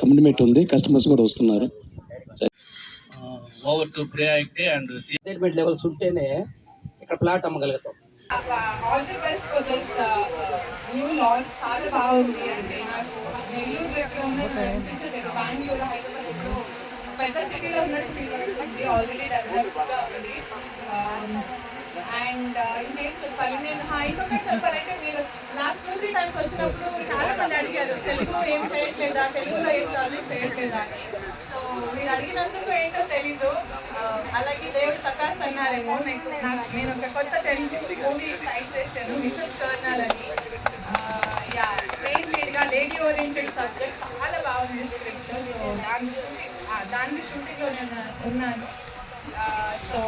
Commitment ఉంది customers కూడా వస్తున్నారు. Over to and excitement levels ఉంటేనే ఇక్కడ plot అమ్మగలుగుతాం. All the best for this new launch చాలా బాగుంది అంటే నాకు నెల్లూరు దగ్గర ఉన్నట్టు అనిపించలేదు బెంగళూరు హైదరాబాద్ ఎక్కడో పెద్ద సిటీలో ఉన్నట్టు ఫీల్ అవుతుంది. ఆల్రెడీ డెవలప్గా ఉంది అండ్ uh, ఇంకేం చెప్పాలి? నేను హా, ఇంకొకటి చెప్పాలంటే మీరు లాస్ట్ టూ త్రీ టైమ్స్ వచ్చినప్పుడు చాలా మంది అడిగారు తెలుగు ఏం చేయట్లేదా? తెలుగులో ఏం ప్రాబ్లమ్ చేయట్లేదా? అని సో మీరు అడిగినందుకు ఏంటో తెలీదు. అలాగే దేవుడు సకాస్ అన్నారేమో నాకు నేను ఒక కొత్త తెలుగు మూవీ సైట్ చేశాను మిసెస్ కర్నల్ అని. యా మెయిన్ లీడ్గా లేడీ ఓరియంటెడ్ సబ్జెక్ట్ చాలా బాగుంది స్క్రిప్ట్ సో దాని షూటింగ్ దాని షూటింగ్లో నేను ఉన్నాను. సో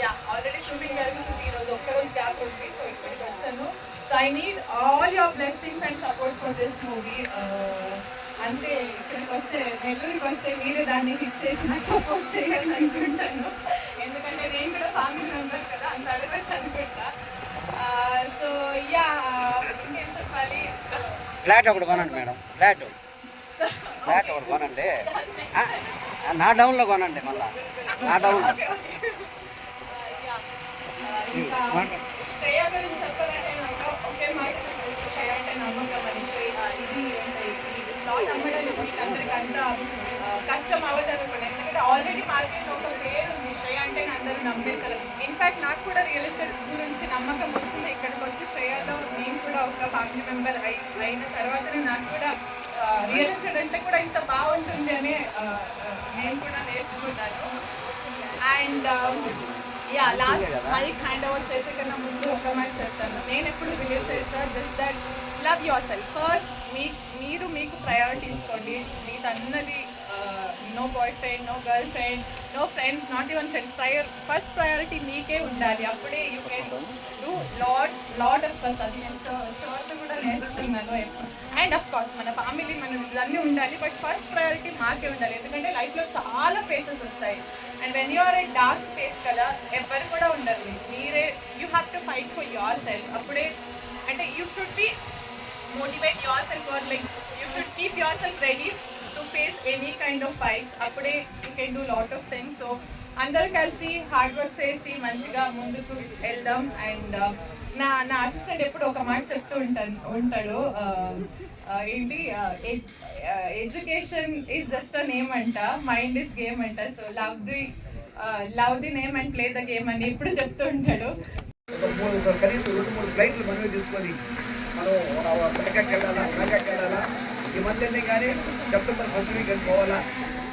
యా ఆల్రెడీ షూటింగ్ జరుగుతుంది ఈరోజు ఒక్కరోజు గ్యాప్ ఉంది సో ఇక్కడికి వచ్చాను so I need all your blessings and support for this movie అంతే ఇక్కడికి వస్తే నెల్లూరుకి వస్తే మీరే దాన్ని హిట్ చేసి నాకు సపోర్ట్ చేయాలని అనుకుంటాను. ఎందుకంటే నేను కూడా ఫ్యామిలీ మెంబర్ కదా అంత అడగచ్చు అనుకుంటా. సో యా ఇంకేం చెప్పాలి? ఫ్లాట్ ఒకటి కొనండి మేడం. ఫ్లాట్ ఫ్లాట్ ఒకటి కొనండి. ఆ, నా డౌన్లో కొనండి మళ్ళా. నా డౌన్లో ఇంకా శ్రేయ గురించి చెప్పాలంటే నాకు ఒకే మాట చెప్పచ్చు శ్రేయ అంటే నమ్మకం అని శ్రేయ ఇది ఇది ప్లాట్ అమ్మడానికి మీకు అందరికి అంత కష్టం అవ్వదు అనుకోండి ఎందుకంటే ఆల్రెడీ మార్కెట్ ఒక పేరు ఉంది శ్రేయ అంటే అందరూ నమ్మేస్తారు ఇన్ఫాక్ట్ నాకు కూడా రియల్ ఎస్టేట్ గురించి నమ్మకం వచ్చింది ఇక్కడికి వచ్చి శ్రేయలో నేను కూడా ఒక ఫ్యామిలీ మెంబర్ అయి అయిన తర్వాతనే నాకు కూడా రియల్ ఎస్టేట్ అంటే కూడా ఇంత బాగుంటుంది అని నేను కూడా నేర్చుకున్నాను and yeah last mic hand over చేసే కన్నా ముందు ఒక మాట చెప్తాను. నేను ఎప్పుడు బిలీవ్ చేస్తాను just that love yourself first మీ మీరు మీకు ప్రయారిటీ ఇచ్చుకోండి మీదన్నది no boyfriend no girlfriend no friends not even friend prior first priority మీకే ఉండాలి. అప్పుడే you can do lot lot of సస్ అది నేను షోర్తో కూడా నేర్చుకున్నాను అండ్ అఫ్ కోర్స్ మన ఫ్యామిలీ మనం ఇవన్నీ ఉండాలి. బట్ ఫస్ట్ ప్రయారిటీ మాకే ఉండాలి. ఎందుకంటే లైఫ్లో చాలా ఫేసెస్ వస్తాయి. And when you are a dark phase కదా ఎవరు కూడా ఉండరు. మీరే you have to fight for yourself అప్పుడే అంటే you should be motivate yourself or like you should keep yourself ready to face any kind of fights అప్పుడే you can do lot of things so అందరూ కలిసి hard work చేసి మంచిగా ముందుకు వెళ్దాం. And uh, నా నా అసిస్టెంట్ ఎప్పుడు ఒక మాట చెప్తూ ఉంటాను ఉంటాడు. ఏంటి education is just a name అంట. మైండ్ ఇస్ గేమ్ అంట. So love the love the name and play the game అని ఎప్పుడు చెప్తూ ఉంటాడు. మనం అమెరికాకి వెళ్ళాలా అమెరికాకి వెళ్ళాలా? ఈ మధ్యనే కానీ సెప్టెంబర్ ఫస్ట్ వీక్ అని పోవాలా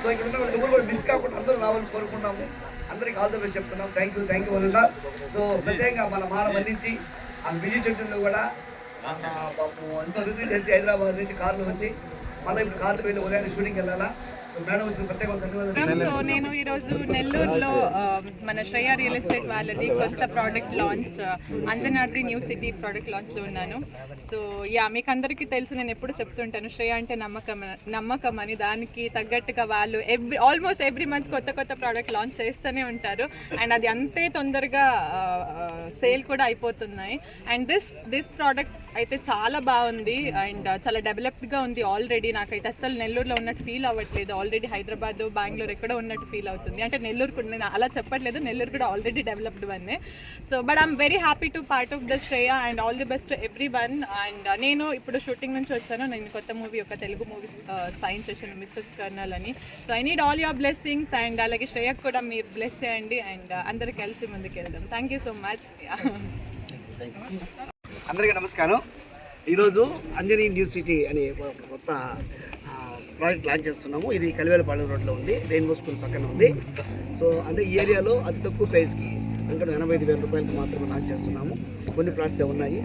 సో ఇక్కడ ఉన్న వాళ్ళు ఎవరు కూడా మిస్ కాకుండా అందరూ రావాలని కోరుకున్నాము అందరికి ఆల్ ద బెస్ట్ చెప్తున్నాం థ్యాంక్ యూ థ్యాంక్ యూ వల్ల సో ప్రత్యేకంగా మన మాట మన్నించి ఆ బిజీ చెట్టులో కూడా పాపం ఎంతో రుచి తెలిసి హైదరాబాద్ నుంచి కార్లు వచ్చి మళ్ళీ ఇప్పుడు కార్లు వెళ్ళి ఉదయాన్నే షూటింగ్ వెళ్ళాలా? సో నేను ఈరోజు నెల్లూరులో మన శ్రేయ రియల్ ఎస్టేట్ వాళ్ళది కొత్త product launch Anjanadri new city product లాంచ్లో ఉన్నాను. సో యా మీకు అందరికీ తెలుసు నేను ఎప్పుడు చెప్తుంటాను శ్రేయ అంటే నమ్మకం నమ్మకం అని. దానికి తగ్గట్టుగా వాళ్ళు ఎవ్రీ ఆల్మోస్ట్ ఎవ్రీ మంత్ కొత్త కొత్త ప్రోడక్ట్ లాంచ్ చేస్తూనే ఉంటారు. అండ్ అది అంతే తొందరగా సేల్ కూడా అయిపోతున్నాయి. అండ్ దిస్ దిస్ ప్రోడక్ట్ అయితే చాలా బాగుంది. అండ్ చాలా డెవలప్డ్గా ఉంది ఆల్రెడీ నాకైతే అస్సలు నెల్లూరులో ఉన్నట్టు ఫీల్ అవ్వట్లేదు ఆల్రెడీ హైదరాబాద్ బెంగళూరు ఎక్కడో ఉన్నట్టు ఫీల్ అవుతుంది. అంటే నెల్లూరు కూడా నేను అలా చెప్పట్లేదు నెల్లూరు కూడా ఆల్రెడీ డెవలప్డ్ వన్నే so but I'm very happy to part of the Shreya and all the best everyone and నేను ఇప్పుడు షూటింగ్ నుంచి వచ్చాను. నేను కొత్త మూవీ ఒక తెలుగు మూవీ సైన్ uh, చేశాను మిస్సెస్ కర్నల్ అని. So I need all your blessings and అలాగే శ్రేయకు కూడా మీరు బ్లెస్ చేయండి. అండ్ uh, అందరు కలిసి ముందుకు వెళ్దాం థ్యాంక్ యూ సో మచ్ అందరికీ నమస్కారం. ఈరోజు అంజనీ న్యూ సిటీ అనే కొత్త ప్రాజెక్ట్ లాంచ్ చేస్తున్నాము. ఇది కలివేలపాళెం రోడ్లో ఉంది. రెయిన్బో స్కూల్ పక్కన ఉంది. సో అంటే ఈ ఏరియాలో అతి తక్కువ ప్రైస్కి ఇంకా ఎనభై ఐదు వేల రూపాయలకి మాత్రమే లాంచ్ చేస్తున్నాము. కొన్ని ప్లాట్స్ ఉన్నాయి.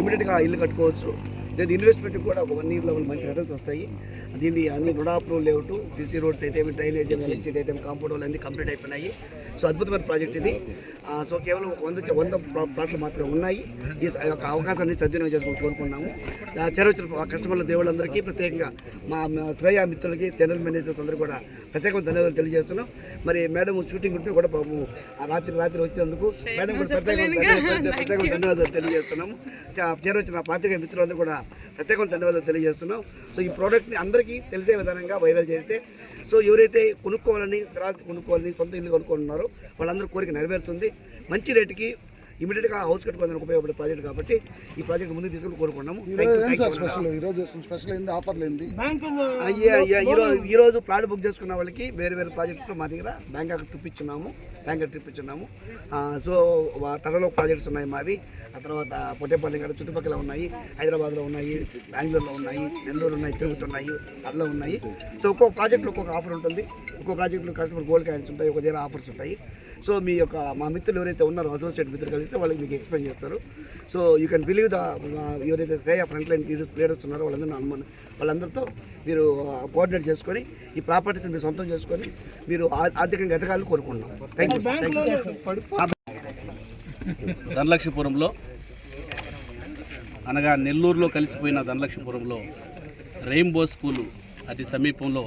ఇమీడియట్గా ఇల్లు కట్టుకోవచ్చు. లేదు ఇన్వెస్ట్మెంట్ కూడా ఒక వన్ ఇయర్లో మంచి రిటర్న్స్ వస్తాయి. దీన్ని అన్ని రుణా అప్రూవల్ లేవుట్ సీసీ రోడ్స్ అయితే డ్రైనేజ్ ఎలక్ట్రిసిటీ అయితే కాంపౌండ్ వాళ్ళు అన్ని కంప్లీట్ అయిపోయినాయి. సో అద్భుతమైన ప్రాజెక్ట్ ఇది. సో కేవలం ఒక వంద వంద ప్లా- ప్లాట్లు మాత్రమే ఉన్నాయి. ఈ యొక్క అవకాశాన్ని సద్వినియోగం చేసుకుని కోరుకున్నాము చేరవచ్చిన కస్టమర్ల దేవుళ్ళందరికీ ప్రత్యేకంగా మా శ్రేయ మిత్రులకి జనరల్ మేనేజర్స్ అందరూ కూడా ప్రత్యేకంగా ధన్యవాదాలు తెలియజేస్తున్నాం. మరి మేడం షూటింగ్ ఉంటే కూడా ఆ రాత్రి రాత్రి వచ్చేందుకు మేడం కూడా ప్రత్యేకంగా ధన్యవాదాలు తెలియజేస్తున్నాము. చేరవచ్చిన పాత్రిక మిత్రులందరూ కూడా ప్రత్యేకంగా ధన్యవాదాలు తెలియజేస్తున్నాం. సో ఈ ప్రోడక్ట్ని అందరికీ తెలిసే విధానంగా వైరల్ చేస్తే సో ఎవరైతే కొనుక్కోవాలని స్థిరాస్తి కొనుక్కోవాలని సొంత ఇల్లు కొనుక్కుంటున్నారో వాళ్ళందరూ కోరిక నెరవేరుతుంది. మంచి రేటుకి ఇమీడియట్గా హౌస్ కట్టుకోవడానికి ఉపయోగపడే ప్రాజెక్ట్ కాబట్టి ఈ ప్రాజెక్ట్ ముందుకు తీసుకుని కోరుకున్నాము ఈరోజు ఈరోజు ప్లాట్ బుక్ చేసుకున్న వాళ్ళకి వేరే వేరే ప్రాజెక్ట్స్లో మా దగ్గర బ్యాంకాక్ ట్రిప్ ఇచ్చున్నాము బ్యాంకాక్ ట్రిప్ ఇచ్చున్నాము సో త్వరలో ప్రాజెక్ట్స్ ఉన్నాయి మావి. ఆ తర్వాత పొట్టేపల్లి గడ చుట్టుపక్కల ఉన్నాయి హైదరాబాద్లో ఉన్నాయి బెంగళూరులో ఉన్నాయి నెల్లూరు ఉన్నాయి తిరుగుతున్నాయి అట్లా ఉన్నాయి. సో ఒక్కొక్క ప్రాజెక్ట్లో ఒక్కొక్క ఆఫర్ ఉంటుంది. ఒక్కొక్క ప్రాజెక్ట్లో కస్టమర్ గోల్డ్ కాయిన్స్ ఉంటాయి ఒక దగ్గర ఆఫర్స్ ఉంటాయి. సో మీ యొక్క మా మిత్రులు ఎవరైతే ఉన్నారో అసోసియేట్ మిత్రులు కలిస్తే వాళ్ళకి మీకు ఎక్స్ప్లెయిన్ చేస్తారు. So you can believe the ఎవరైతే శ్రేయ ఫ్రంట్ లైన్ ప్లేయర్స్ ఉన్నారో వాళ్ళందరూ అనుమానం వాళ్ళందరితో మీరు కోఆర్డినేట్ చేసుకొని ఈ ప్రాపర్టీస్ని మీరు సొంతం చేసుకొని మీరు ఆర్థికంగా ఎదగాలని కోరుకుంటున్నాం. థ్యాంక్ యూ థ్యాంక్ యూ ధనలక్ష్మీపురంలో అనగా నెల్లూరులో కలిసిపోయిన ధనలక్ష్మీపురంలో రెయిన్బో స్కూలు అతి సమీపంలో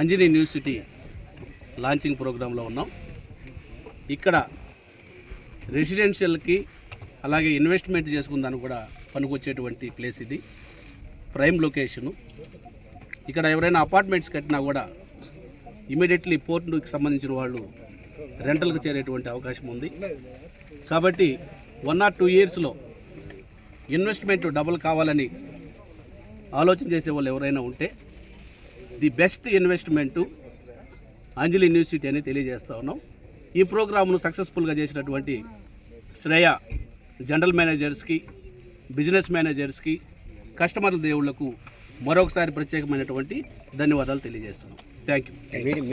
అంజనీ యూనివర్సిటీ లాంచింగ్ ప్రోగ్రాంలో ఉన్నాం. ఇక్కడ రెసిడెన్షియల్కి అలాగే ఇన్వెస్ట్మెంట్ చేసుకుందానికి కూడా పనికొచ్చేటువంటి ప్లేస్ ఇది. ప్రైమ్ లొకేషను ఇక్కడ ఎవరైనా అపార్ట్మెంట్స్ కట్టినా కూడా ఇమీడియట్లీ పోర్టుకి సంబంధించిన వాళ్ళు రెంటల్కి చేరేటువంటి అవకాశం ఉంది. కాబట్టి వన్ ఆర్ టూ ఇయర్స్లో ఇన్వెస్ట్మెంట్ డబుల్ కావాలని ఆలోచన చేసే వాళ్ళు ఎవరైనా ఉంటే the best investment Anjali university అని తెలియజేస్తా ఉన్నాం. ఈ ప్రోగ్రామ్ను సక్సెస్ఫుల్గా చేసినటువంటి శ్రేయ జనరల్ మేనేజర్స్కి బిజినెస్ మేనేజర్స్కి కస్టమర్ల దేవుళ్ళకు మరొకసారి ప్రత్యేకమైనటువంటి ధన్యవాదాలు తెలియజేస్తున్నాం. Thank you.